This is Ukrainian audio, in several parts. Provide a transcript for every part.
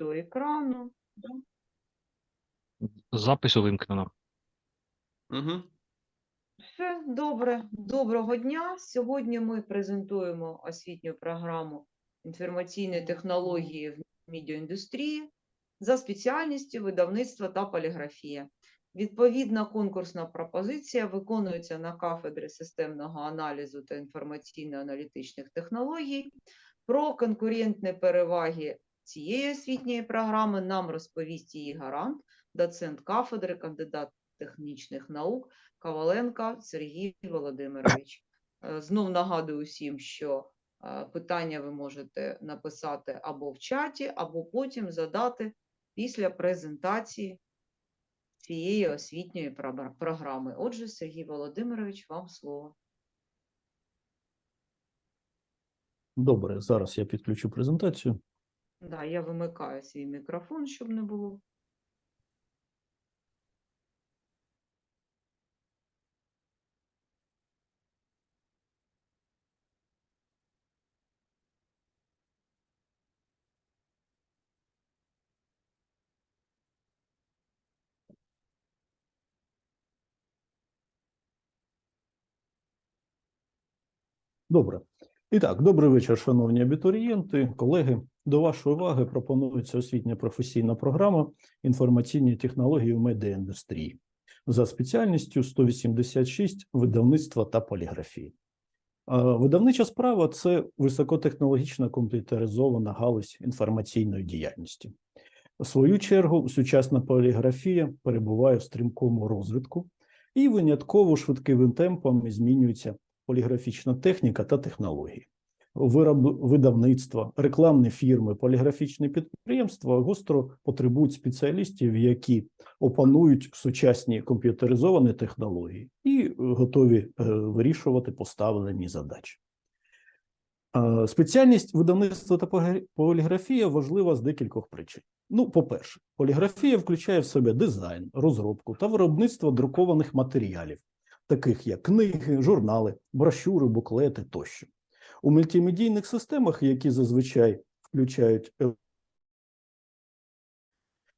до екрану. Запису вимкнено. Угу. Все добре. Доброго дня. Сьогодні ми презентуємо освітню програму інформаційної технології в медіаіндустрії за спеціальністю видавництва та поліграфія. Відповідна конкурсна пропозиція виконується на кафедрі системного аналізу та інформаційно-аналітичних технологій. Про конкурентні переваги цієї освітньої програми нам розповість її гарант, доцент кафедри, кандидат технічних наук Коваленко Сергій Володимирович. Е, Знов нагадую всім, що е, питання ви можете написати або в чаті, або потім задати після презентації цієї освітньої програми. Отже, Сергій Володимирович, вам слово. Добре, зараз я підключу презентацію. Да, я вимикаю свій мікрофон, щоб не було. Добре. І так, добрий вечір, шановні абітурієнти, колеги. До вашої уваги пропонується освітня професійна програма інформаційні технології в медіаіндустрії за спеціальністю 186 видавництва та поліграфії. Видавнича справа це високотехнологічна комп'ютеризована галузь інформаційної діяльності. В свою чергу, сучасна поліграфія перебуває в стрімкому розвитку і винятково швидким темпом змінюється поліграфічна техніка та технології. Вироб видавництва, рекламні фірми, поліграфічні підприємства гостро потребують спеціалістів, які опанують сучасні комп'ютеризовані технології і е, готові е, вирішувати поставлені задачі. Е, Спеціальність видавництва та поліграфія важлива з декількох причин. Ну, по-перше, поліграфія включає в себе дизайн, розробку та виробництво друкованих матеріалів, таких як книги, журнали, брошури, буклети тощо. У мультимедійних системах, які зазвичай включають е,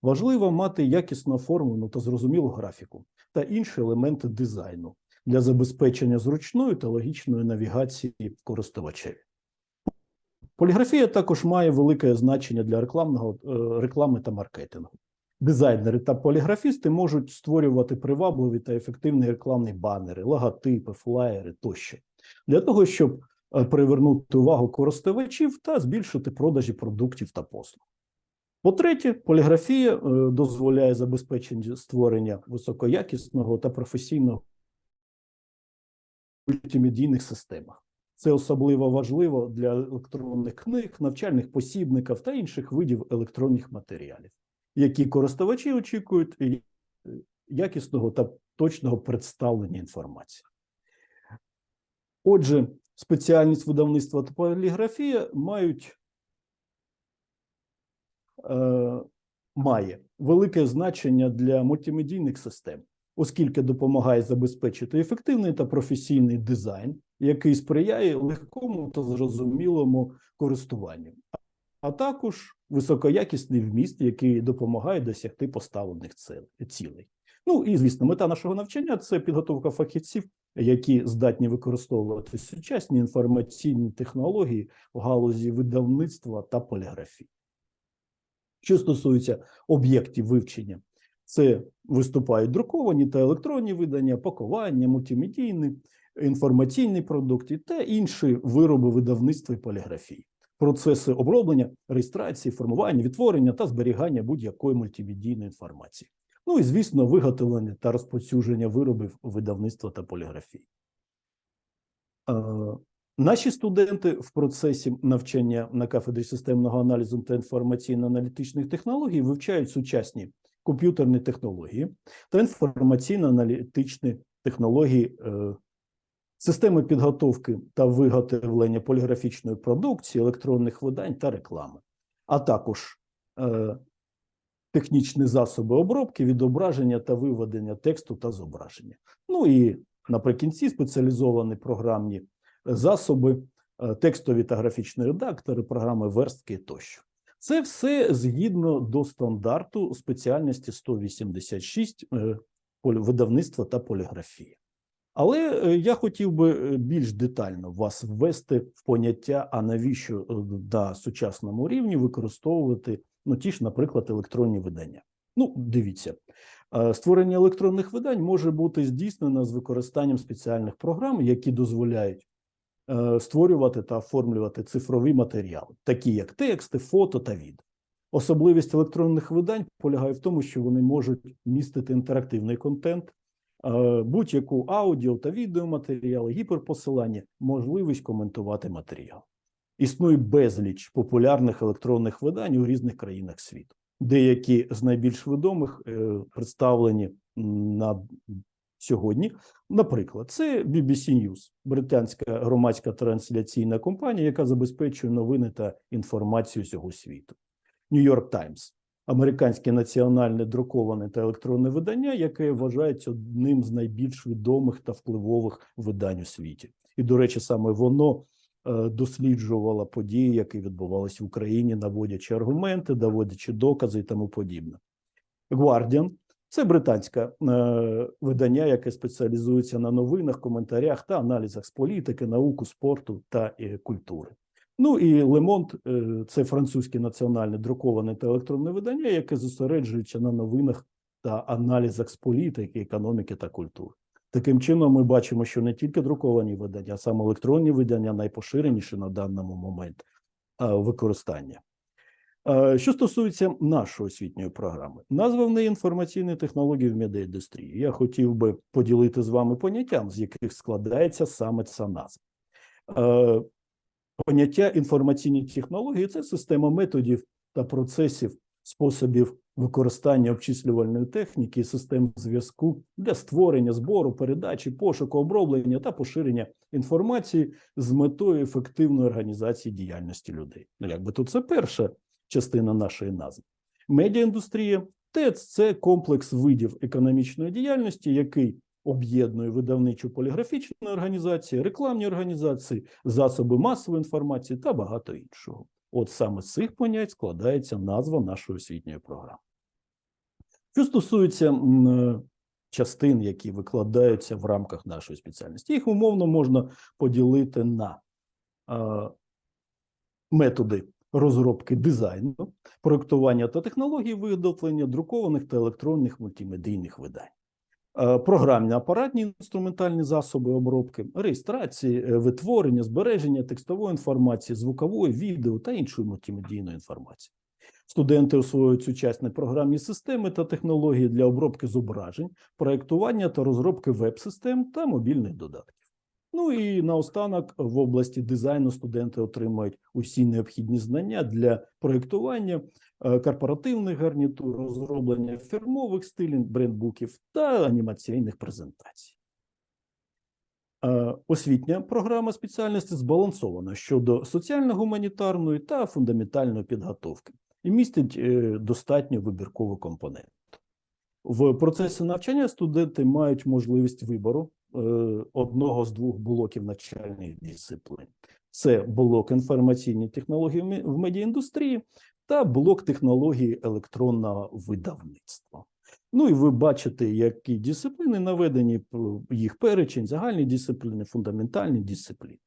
важливо мати якісно оформлену та зрозумілу графіку та інші елементи дизайну для забезпечення зручної та логічної навігації користувачеві. Поліграфія також має велике значення для рекламного е, реклами та маркетингу. Дизайнери та поліграфісти можуть створювати привабливі та ефективні рекламні банери, логотипи, флаєри тощо для того, щоб привернути увагу користувачів та збільшити продажі продуктів та послуг. По-третє, поліграфія е, дозволяє забезпечення створення високоякісного та професійного мультимедійних системах. Це особливо важливо для електронних книг, навчальних посібників та інших видів електронних матеріалів, які користувачі очікують е, якісного та точного представлення інформації. Отже, спеціальність видавництва та поліграфія мають е, має велике значення для мультимедійних систем, оскільки допомагає забезпечити ефективний та професійний дизайн, який сприяє легкому та зрозумілому користуванню, а також високоякісний вміст, який допомагає досягти поставлених цілей. Ну і звісно, мета нашого навчання це підготовка фахівців, які здатні використовувати сучасні інформаційні технології в галузі видавництва та поліграфії. Що стосується об'єктів вивчення, це виступають друковані та електронні видання, пакування, мультимедійні, інформаційні продукти та інші вироби видавництва і поліграфії, процеси оброблення, реєстрації, формування, відтворення та зберігання будь-якої мультимедійної інформації. Ну і звісно, виготовлення та розповсюдження виробів видавництва та поліграфії. Е, Наші студенти в процесі навчання на кафедрі системного аналізу та інформаційно-аналітичних технологій вивчають сучасні комп'ютерні технології та інформаційно-аналітичні технології, е, системи підготовки та виготовлення поліграфічної продукції, електронних видань та реклами, а також е, технічні засоби обробки, відображення та виведення тексту та зображення. Ну і наприкінці спеціалізовані програмні засоби, е, текстові та графічні редактори, програми верстки тощо. Це все згідно до стандарту спеціальності 186 е, видавництва та поліграфія. Але е, я хотів би е, більш детально вас ввести в поняття, а навіщо е, на сучасному рівні використовувати ну, ті ж, наприклад, електронні видання. Ну, дивіться, е, створення електронних видань може бути здійснено з використанням спеціальних програм, які дозволяють е, створювати та оформлювати цифрові матеріали, такі як тексти, фото та відео. Особливість електронних видань полягає в тому, що вони можуть містити інтерактивний контент, е, будь-яку аудіо та відеоматеріали, гіперпосилання, можливість коментувати матеріал. Існує безліч популярних електронних видань у різних країнах світу. Деякі з найбільш відомих е, представлені на сьогодні. Наприклад, це BBC News, британська громадська трансляційна компанія, яка забезпечує новини та інформацію всього світу. New York Times – американське національне друковане та електронне видання, яке вважається одним з найбільш відомих та впливових видань у світі. І, до речі, саме воно е, досліджувало події, які відбувалися в Україні, наводячи аргументи, доводячи докази і тому подібне. Guardian – це британське е, видання, яке спеціалізується на новинах, коментарях та аналізах з політики, науку, спорту та е, культури. Ну і Лемонт це французьке національне друковане та електронне видання, яке зосереджується на новинах та аналізах з політики, економіки та культури. Таким чином, ми бачимо, що не тільки друковані видання, а саме електронні видання найпоширеніші на даному момент е, використання. Е, Що стосується нашої освітньої програми, назва в неї інформаційні технології в медіаіндустрії. Я хотів би поділити з вами поняттям, з яких складається саме ця назва. Е, Поняття інформаційні технології це система методів та процесів, способів використання обчислювальної техніки систем зв'язку для створення, збору, передачі, пошуку, оброблення та поширення інформації з метою ефективної організації діяльності людей. Ну, якби тут це перша частина нашої назви. Медіаіндустрія ТЕЦ це комплекс видів економічної діяльності, який об'єднує видавничу поліграфічну організації, рекламні організації, засоби масової інформації та багато іншого. От саме з цих понять складається назва нашої освітньої програми. Що стосується частин, які викладаються в рамках нашої спеціальності, їх умовно можна поділити на методи розробки дизайну, проектування та технології виготовлення друкованих та електронних мультимедійних видань. Е, Програмні апаратні інструментальні засоби обробки, реєстрації, е, витворення, збереження текстової інформації, звукової, відео та іншої мультимедійної інформації. Студенти освоюють сучасні програмні системи та технології для обробки зображень, проєктування та розробки веб-систем та мобільних додатків. Ну і наостанок в області дизайну студенти отримують усі необхідні знання для проєктування корпоративних гарнітур, розроблення фірмових стилів, брендбуків та анімаційних презентацій. Е, Освітня програма спеціальності збалансована щодо соціально-гуманітарної та фундаментальної підготовки і містить е, достатньо вибіркову компоненту. В процесі навчання студенти мають можливість вибору е, одного з двох блоків навчальних дисциплін. Це блок інформаційні технології в медіаіндустрії та блок технології електронного видавництва. Ну і ви бачите, які дисципліни наведені, їх перечень, загальні дисципліни, фундаментальні дисципліни.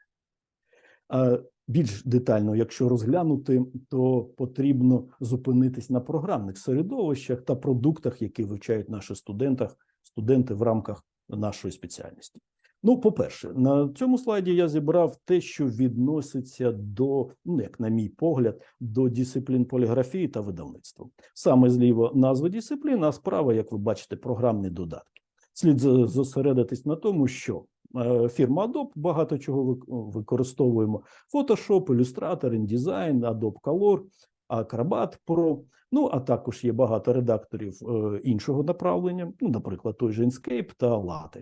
Більш детально, якщо розглянути, то потрібно зупинитись на програмних середовищах та продуктах, які вивчають наші студентах, студенти в рамках нашої спеціальності. Ну, по-перше, на цьому слайді я зібрав те, що відноситься до, ну як на мій погляд, до дисциплін поліграфії та видавництва. Саме зліво назва дисциплін, а справа, як ви бачите, програмні додатки. Слід зосередитись на тому, що е, фірма Adobe багато чого вик- використовуємо: Photoshop, Illustrator, InDesign, Adobe Color, Acrobat Pro. Ну, а також є багато редакторів е, іншого направлення, ну, наприклад, той же Inkscape та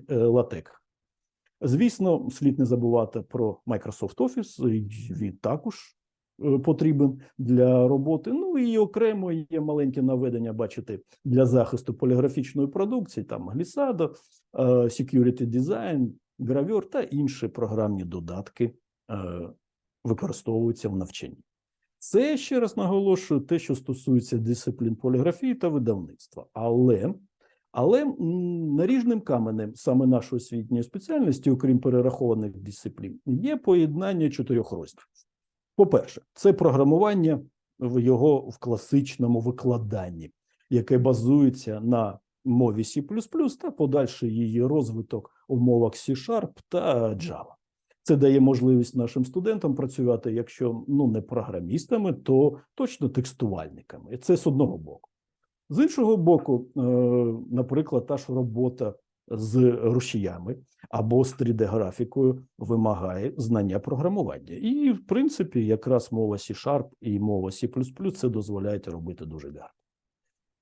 е, LaTeX. Звісно, слід не забувати про Microsoft Office, він також е, потрібен для роботи. Ну і окремо є маленьке наведення, бачите, для захисту поліграфічної продукції, там Glissado, е, Security Design, Gravure та інші програмні додатки е, використовуються в навчанні. Це ще раз наголошую те, що стосується дисциплін поліграфії та видавництва. Але, але наріжним каменем саме нашої освітньої спеціальності, окрім перерахованих дисциплін, є поєднання чотирьох розділів. По-перше, це програмування в його в класичному викладанні, яке базується на мові C++ та подальший її розвиток у мовах C-Sharp та Java. Це дає можливість нашим студентам працювати, якщо ну не програмістами, то точно текстувальниками. Це з одного боку. З іншого боку, е, наприклад, та ж робота з рушіями або з 3D-графікою вимагає знання програмування. І, в принципі, якраз мова C-Sharp і мова C++ це дозволяють робити дуже гарно.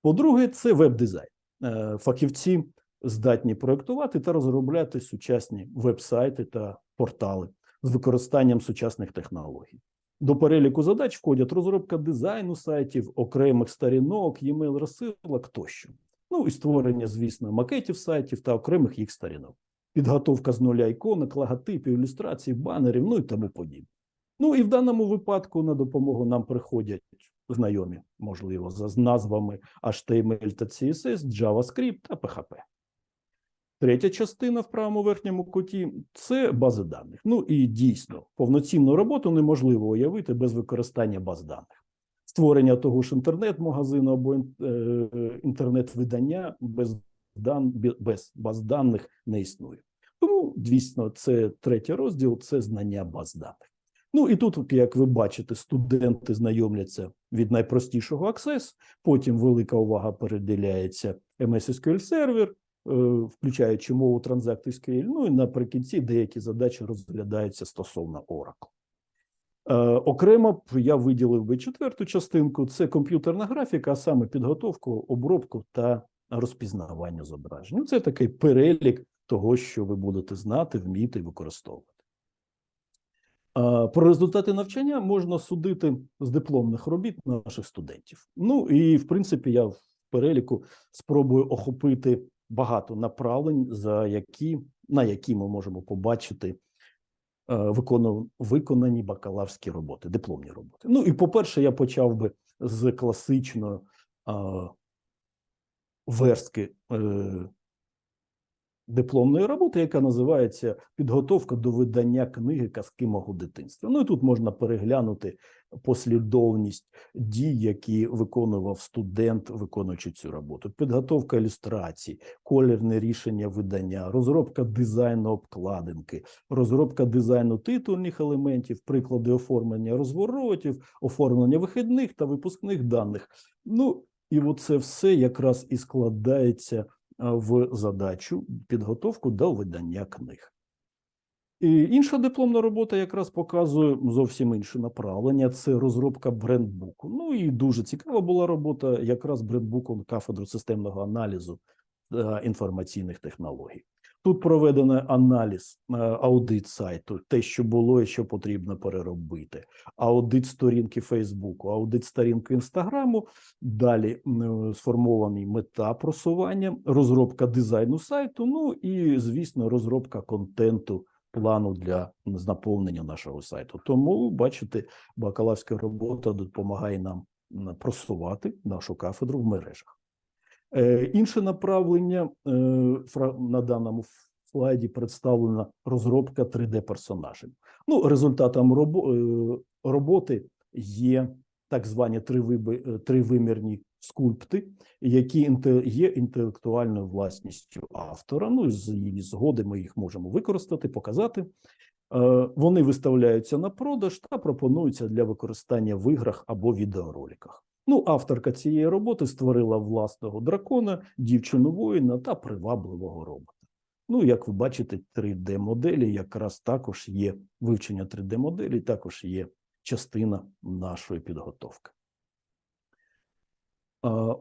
По-друге, це веб-дизайн. Е, Фахівці здатні проєктувати та розробляти сучасні веб-сайти та портали з використанням сучасних технологій. До переліку задач входять розробка дизайну сайтів, окремих сторінок, e-mail розсилок тощо. Ну і створення, звісно, макетів сайтів та окремих їх сторінок, підготовка з нуля іконок, логотипів, ілюстрацій, банерів, ну і тому подібне. Ну і в даному випадку на допомогу нам приходять знайомі, можливо, за назвами HTML та CSS, JavaScript та PHP. Третя частина в правому верхньому куті це бази даних. Ну і дійсно, повноцінну роботу неможливо уявити без використання баз даних. Створення того ж інтернет-магазину або е, інтернет-видання без, дан, без баз даних не існує. Тому, дійсно, це третій розділ це знання баз даних. Ну і тут, як ви бачите, студенти знайомляться від найпростішого Access, потім велика увага переділяється MS SQL е, включаючи мову Transact.SQL, ну і наприкінці деякі задачі розглядаються стосовно Oracle. Е, Окремо я виділив би четверту частинку: це комп'ютерна графіка, а саме підготовку, обробку та розпізнавання зображень. Ну, Це такий перелік того, що ви будете знати, вміти і використовувати. Про результати навчання можна судити з дипломних робіт наших студентів. Ну і в принципі, я в переліку спробую охопити багато направлень, за які на які ми можемо побачити е, виконані бакалаврські роботи, дипломні роботи. Ну і по-перше, я почав би з класичної верстки е, дипломної роботи, яка називається Підготовка до видання книги Казки мого дитинства. Ну і тут можна переглянути послідовність дій, які виконував студент, виконуючи цю роботу. Підготовка ілюстрацій, колірне рішення видання, розробка дизайну обкладинки, розробка дизайну титульних елементів, приклади оформлення розворотів, оформлення вихідних та випускних даних. Ну і оце все якраз і складається в задачу підготовку до видання книг. І інша дипломна робота якраз показує зовсім інше направлення. Це розробка брендбуку. Ну і дуже цікава була робота якраз брендбуком кафедру системного аналізу та інформаційних технологій. Тут проведено аналіз, е, аудит сайту, те, що було і що потрібно переробити, аудит сторінки Фейсбуку, аудит сторінки Інстаграму. Далі м, сформовані мета просування, розробка дизайну сайту. Ну і звісно, розробка контенту плану для наповнення нашого сайту. Тому, бачите, бакалаврська робота допомагає нам просувати нашу кафедру в мережах. Е, Інше направлення е, на даному слайді представлена розробка 3D-персонажів. Ну, результатом е, роботи є так звані тривимірні скульпти, які є інтелектуальною власністю автора. Ну, з її згоди ми їх можемо використати, показати. Вони виставляються на продаж та пропонуються для використання в іграх або відеороликах. Ну, авторка цієї роботи створила власного дракона, дівчину воїна та привабливого робота. Ну, як ви бачите, 3D-моделі якраз також є вивчення 3D-моделі, також є частина нашої підготовки.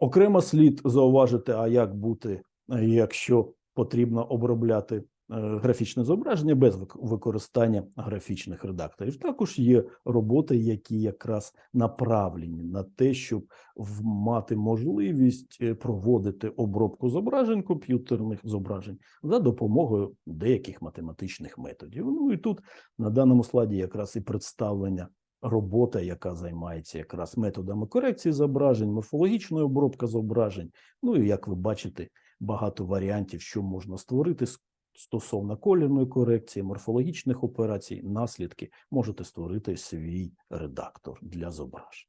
Окремо слід зауважити, а як бути, якщо потрібно обробляти графічне зображення без використання графічних редакторів. Також є роботи, які якраз направлені на те, щоб мати можливість е, проводити обробку зображень, комп'ютерних зображень за допомогою деяких математичних методів. Ну і тут на даному слайді якраз і представлення робота, яка займається якраз методами корекції зображень, морфологічної обробки зображень. Ну і як ви бачите, багато варіантів, що можна створити с- стосовно колірної корекції, морфологічних операцій, наслідки можете створити свій редактор для зображень.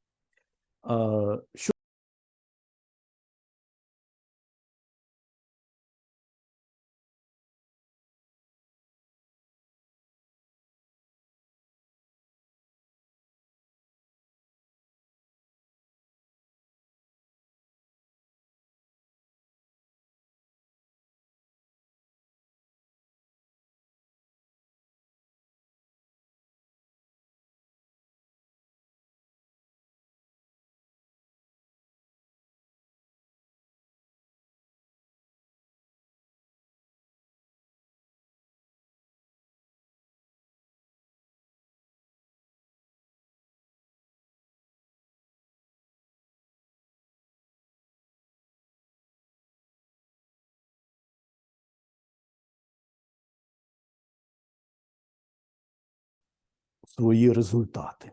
Свої результати.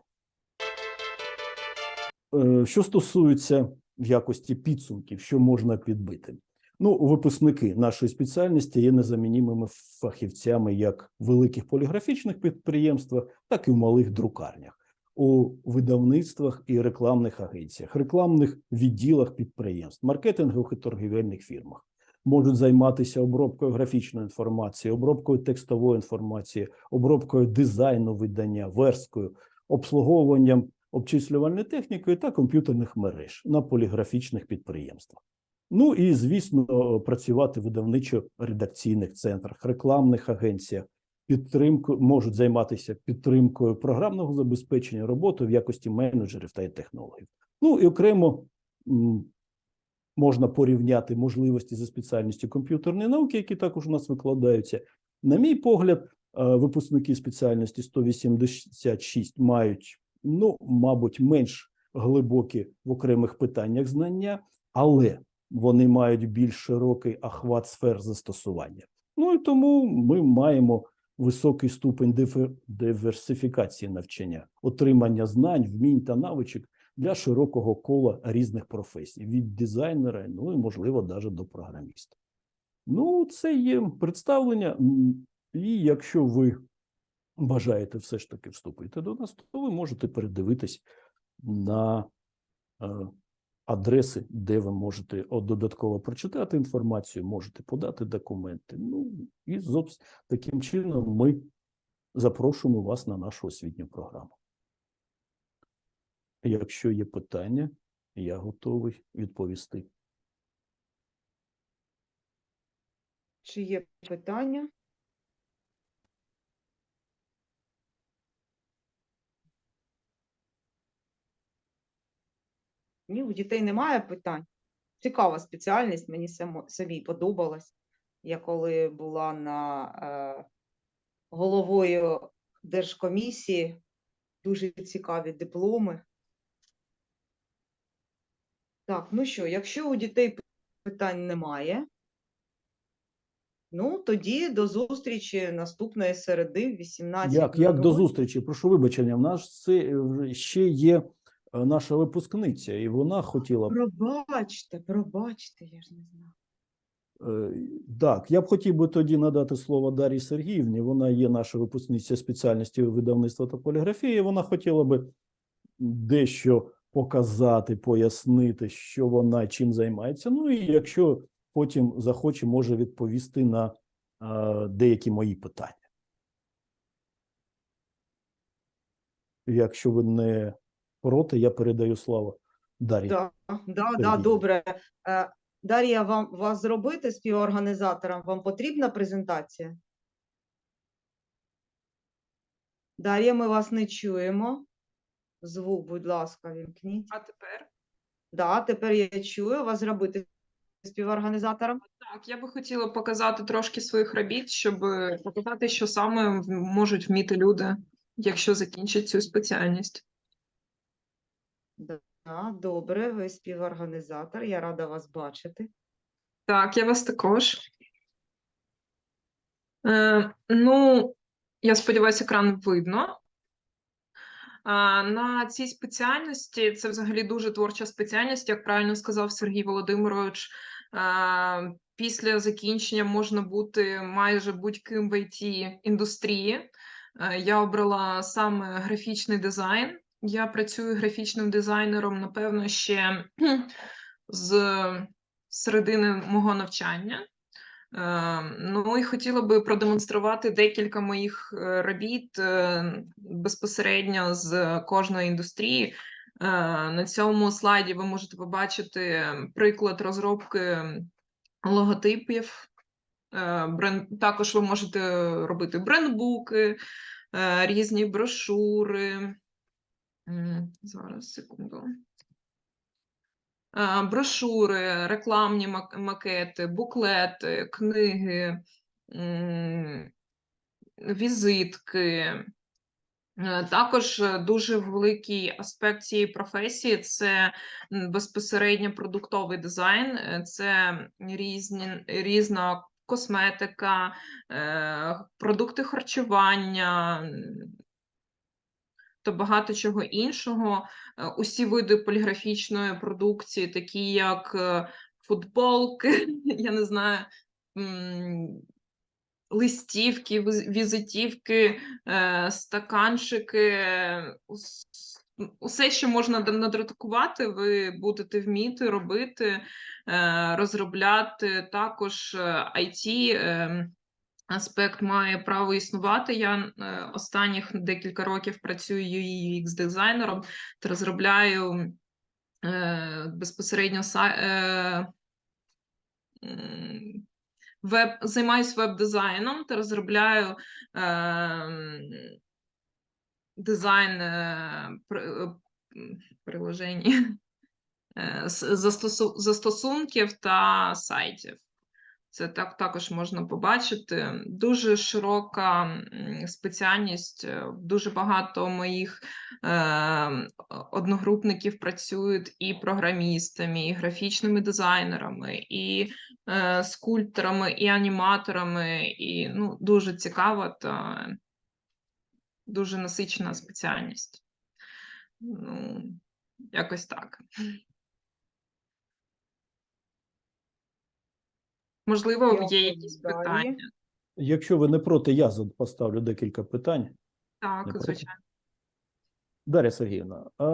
Е, Що стосується в якості підсумків, що можна підбити? Ну, випускники нашої спеціальності є незамінними фахівцями як в великих поліграфічних підприємствах, так і в малих друкарнях, у видавництвах і рекламних агенціях, рекламних відділах підприємств, маркетингових і торгівельних фірмах. Можуть займатися обробкою графічної інформації, обробкою текстової інформації, обробкою дизайну видання, версткою, обслуговуванням обчислювальної техніки та комп'ютерних мереж на поліграфічних підприємствах. Ну і, звісно, працювати в видавничо-редакційних центрах, рекламних агенціях, підтримку можуть займатися підтримкою програмного забезпечення роботи в якості менеджерів та технологів. Ну і окремо можна порівняти можливості за спеціальністю комп'ютерної науки, які також у нас викладаються. На мій погляд, е, випускники спеціальності 186 мають, ну, мабуть, менш глибокі в окремих питаннях знання, але вони мають більш широкий охват сфер застосування. Ну і тому ми маємо високий ступень диверсифікації навчання, отримання знань, вмінь та навичок для широкого кола різних професій, від дизайнера, ну і можливо, навіть до програміста. Ну, це є представлення. І якщо ви бажаєте все ж таки вступити до нас, то ви можете передивитись на е, адреси, де ви можете додатково прочитати інформацію, можете подати документи. Ну і таким чином ми запрошуємо вас на нашу освітню програму. Якщо є питання, я готовий відповісти. Чи є питання? Ні, у дітей немає питань. Цікава спеціальність, мені самій подобалась. Я коли була на е, головою держкомісії, дуже цікаві дипломи. Так, ну що, якщо у дітей питань немає, ну тоді до зустрічі наступної середи в 18. Як, як до зустрічі? Прошу вибачення. В нас це е, ще є е, наша випускниця, і вона хотіла Пробачте, пробачте, я ж не знаю. Е, Так, я б хотів би тоді надати слово Дар'ї Сергіївні. Вона є наша випускниця спеціальності видавництва та поліграфії. Вона хотіла би дещо показати, пояснити, що вона чим займається. Ну і якщо потім захоче, може відповісти на е, деякі мої питання. Якщо ви не проти, я передаю слово Дар'ї. Да, да, да, добре. Е, Дар'я, вам вас зробити співорганізатором? Вам потрібна презентація? Дар'я, ми вас не чуємо. Звук, будь ласка, вімкніть. А тепер Да, тепер я чую вас зробити співорганізатором. так, я би хотіла показати трошки своїх робіт, щоб е, показати, що саме можуть вміти люди, якщо закінчать цю спеціальність. Да, добре, ви співорганізатор. Я рада вас бачити. Так, я вас також. Е, ну, я сподіваюся, екран видно. На цій спеціальності це взагалі дуже творча спеціальність, як правильно сказав Сергій Володимирович. Після закінчення можна бути майже будь-ким в it індустрії. Е, Я обрала саме графічний дизайн. Я працюю графічним дизайнером, напевно, ще з середини мого навчання. Е, Ну і хотіла би продемонструвати декілька моїх е, робіт е, безпосередньо з кожної індустрії. Е, На цьому слайді ви можете побачити приклад розробки логотипів. Е, Бренд... Також ви можете робити брендбуки, різні брошури. Зараз секунду. Брошури, рекламні макети, буклети, книги, візитки. Е, Також е, дуже великий аспект цієї професії це безпосередньо продуктовий дизайн, е, це різні, різна косметика, продукти харчування, та багато чого іншого. Е, Усі види поліграфічної продукції, такі як е, футболки, я не знаю, листівки, візитівки, е, стаканчики, усе, що можна д- ви будете вміти робити, розробляти. Також IT аспект має право існувати. Я е, останніх декілька років працюю UX дизайнером та розробляю е, безпосередньо е, веб, займаюсь веб-дизайном та розробляю е, дизайн е, при- приложень, е, застосунків та сайтів. Це так також можна побачити. Дуже широка спеціальність. е, Дуже багато моїх е, одногрупників працюють і програмістами, і графічними дизайнерами, і е, скульпторами, і аніматорами. І ну, дуже цікава та дуже насичена спеціальність. Ну, якось так. Можливо, є якісь далі. питання. Якщо ви не проти, я поставлю декілька питань. Так, Не проти? звичайно. Дар'я Сергіївна, а,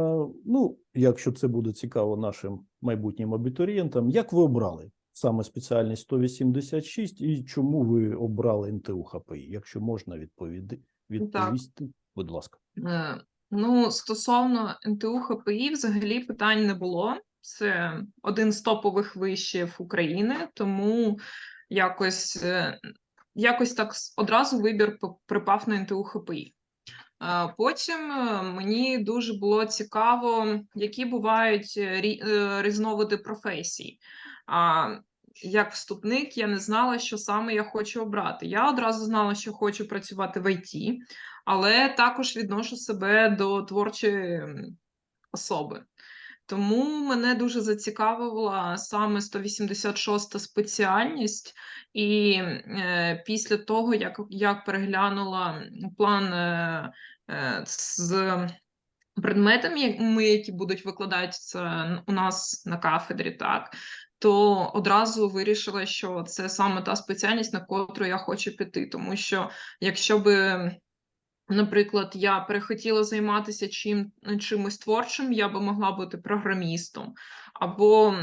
ну, якщо це буде цікаво нашим майбутнім абітурієнтам, як ви обрали саме спеціальність 186 і чому ви обрали НТУ ХПІ? Якщо можна відповіди, відповісти, будь ласка. Е, Ну, стосовно НТУ ХПІ, взагалі питань не було. Це один з топових вишів України, тому якось, е, якось так одразу вибір припав на НТУ ХПІ. Потім е, мені дуже було цікаво, які бувають е, рі- різновиди професій. Як вступник я не знала, що саме я хочу обрати. Я одразу знала, що хочу працювати в ІТ, але також відношу себе до творчої особи. Тому мене дуже зацікавила саме 186 спеціальність, і е, після того, як, як переглянула план е, е, з предметами, які будуть викладатися у нас на кафедрі, так, то одразу вирішила, що це саме та спеціальність, на котру я хочу піти. Тому що якщо би Наприклад, я перехотіла займатися чим, чимось творчим, я би могла бути програмістом. Або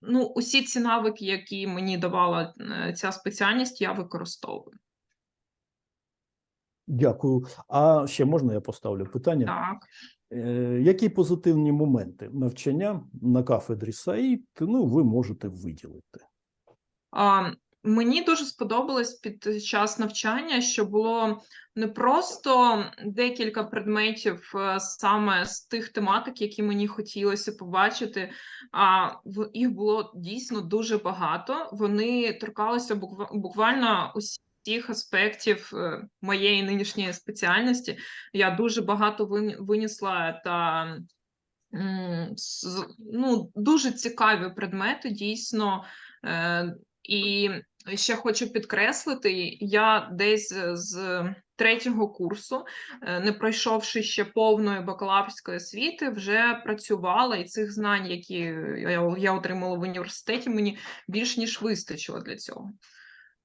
ну, усі ці навики, які мені давала е, ця спеціальність, я використовую. Дякую. А ще можна я поставлю питання? Так. Е, які позитивні моменти навчання на кафедрі САІТ ну, ви можете виділити? Мені дуже сподобалось під час навчання, що було не просто декілька предметів е, саме з тих тематик, які мені хотілося побачити, а їх було дійсно дуже багато. Вони торкалися буквально усіх аспектів е, моєї нинішньої спеціальності. Я дуже багато вин- винесла та ну, дуже цікаві предмети, дійсно. Е, І ще хочу підкреслити, я десь з третього курсу, е, не пройшовши ще повної бакалаврської освіти, вже працювала, і цих знань, які я, я отримала в університеті, мені більш ніж вистачило для цього.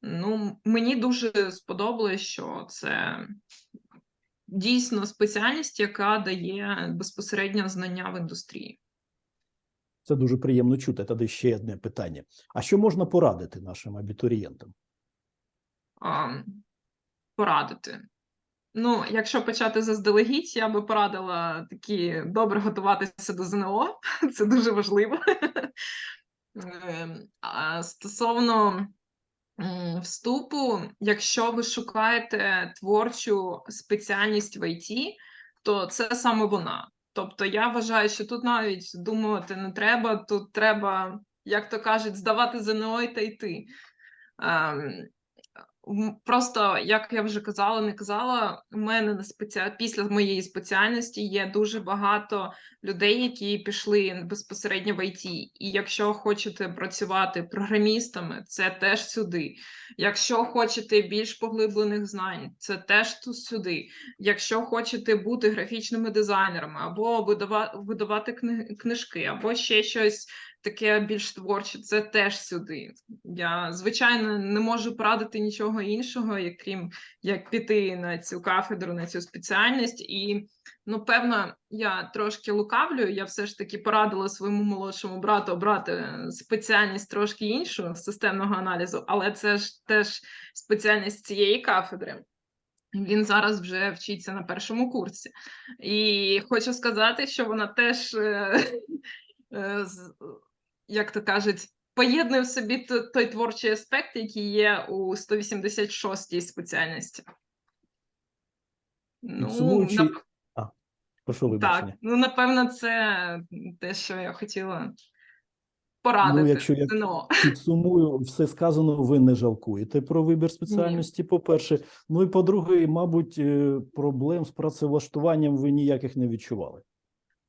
Ну, мені дуже сподобалось, що це дійсно спеціальність, яка дає безпосередньо знання в індустрії. Це дуже приємно чути. Тоді ще одне питання: а що можна порадити нашим абітурієнтам? а, порадити. Ну, якщо почати заздалегідь, я би порадила такі добре готуватися до ЗНО, це дуже важливо. Ем, А стосовно вступу, якщо ви шукаєте творчу спеціальність в ІТ, то це саме вона. Тобто я вважаю, що тут навіть думати не треба, тут треба, як то кажуть, здавати ЗНО та йти. Ем, Просто, як я вже казала, не казала, у мене на спеці... після моєї спеціальності є дуже багато людей, які пішли безпосередньо в ІТ. І якщо хочете працювати програмістами, це теж сюди. Якщо хочете більш поглиблених знань, це теж тут сюди. Якщо хочете бути графічними дизайнерами, або видава... видавати кни... книжки, або ще щось таке більш творче, це теж сюди. Я, звичайно, не можу порадити нічого іншого, як крім як піти на цю кафедру, на цю спеціальність. І, ну, певно, я трошки лукавлю. Я все ж таки порадила своєму молодшому брату обрати спеціальність трошки іншу системного аналізу, але це ж теж спеціальність цієї кафедри. Він зараз вже вчиться на першому курсі. І хочу сказати, що вона теж, е, е, як то кажуть, поєднує в собі той творчий аспект, який є у 186-й спеціальності. Ну, Підсумуючи, нап- а, прошу вибачення. так, ну напевно, це те, що я хотіла порадити. Ну, якщо я ЗНО. підсумую все сказано, ви не жалкуєте про вибір спеціальності. По-перше, ну і по-друге, мабуть, е, проблем з працевлаштуванням ви ніяких не відчували.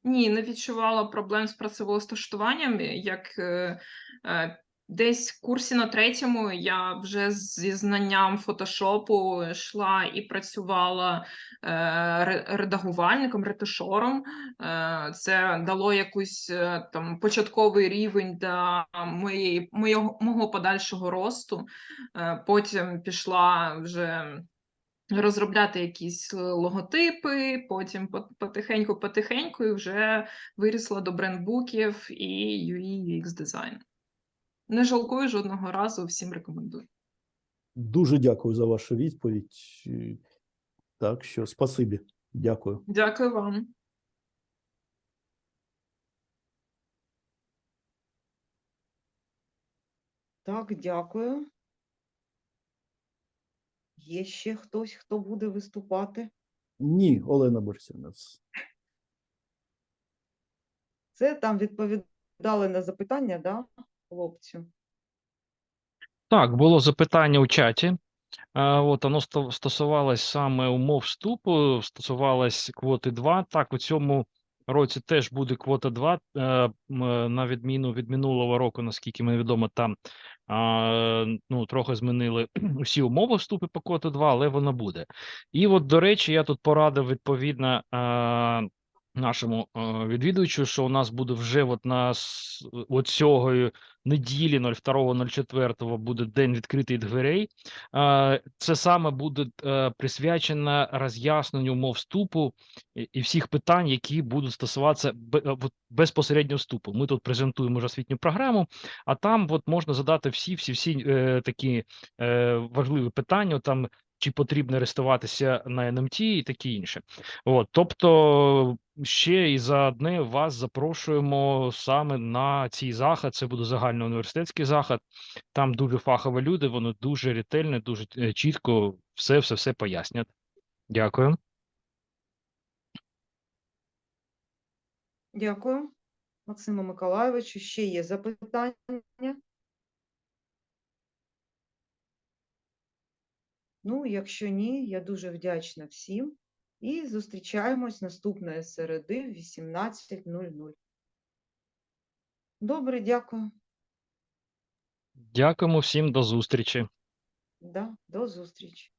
Ні, не відчувала проблем з працевлаштуванням. Як е, е, десь в курсі на третьому я вже зі знанням фотошопу йшла і працювала е, редагувальником, ретушором. Е, це дало якусь е, там початковий рівень для моєї, моєго, мого подальшого росту. Е, потім пішла вже розробляти якісь логотипи, потім потихеньку-потихеньку і вже вирісла до брендбуків і UX дизайн. Не жалкую жодного разу, всім рекомендую. Дуже дякую за вашу відповідь. Так що спасибі. Дякую. Дякую вам. Так, дякую. Є ще хтось, хто буде виступати? Ні, Олена Борисівна. Це там відповідали на запитання, да, хлопцю? Так, було запитання у чаті. Е, От воно стосувалось саме умов вступу, стосувалось квоти 2. Так, у цьому році теж буде квота 2, е, на відміну від минулого року, наскільки мені відомо, там ну, трохи змінили усі умови вступу по квоту 2, але воно буде. І от, до речі, я тут порадив відповідно е, нашому відвідувачу, що у нас буде вже от на цього неділі 02.04 буде день відкритих дверей. Це саме буде е, присвячено роз'ясненню умов вступу і всіх питань, які будуть стосуватися е, безпосередньо вступу. Ми тут презентуємо освітню програму, а там от можна задати всі всі всі е, такі важливі питання. Там чи потрібно реєструватися на НМТ і таке інше. От, тобто, ще і за одне вас запрошуємо саме на цей захід. Це буде загальноуніверситетський захід. Там дуже фахові люди, вони дуже ретельно, дуже е, чітко все, все, все пояснять. Дякую. Дякую, Максиму Миколайовичу. Ще є запитання? Ну, якщо ні, я дуже вдячна всім і зустрічаємось наступної середи в 18.00. Добре, дякую. Дякуємо всім до зустрічі. Да, до зустрічі.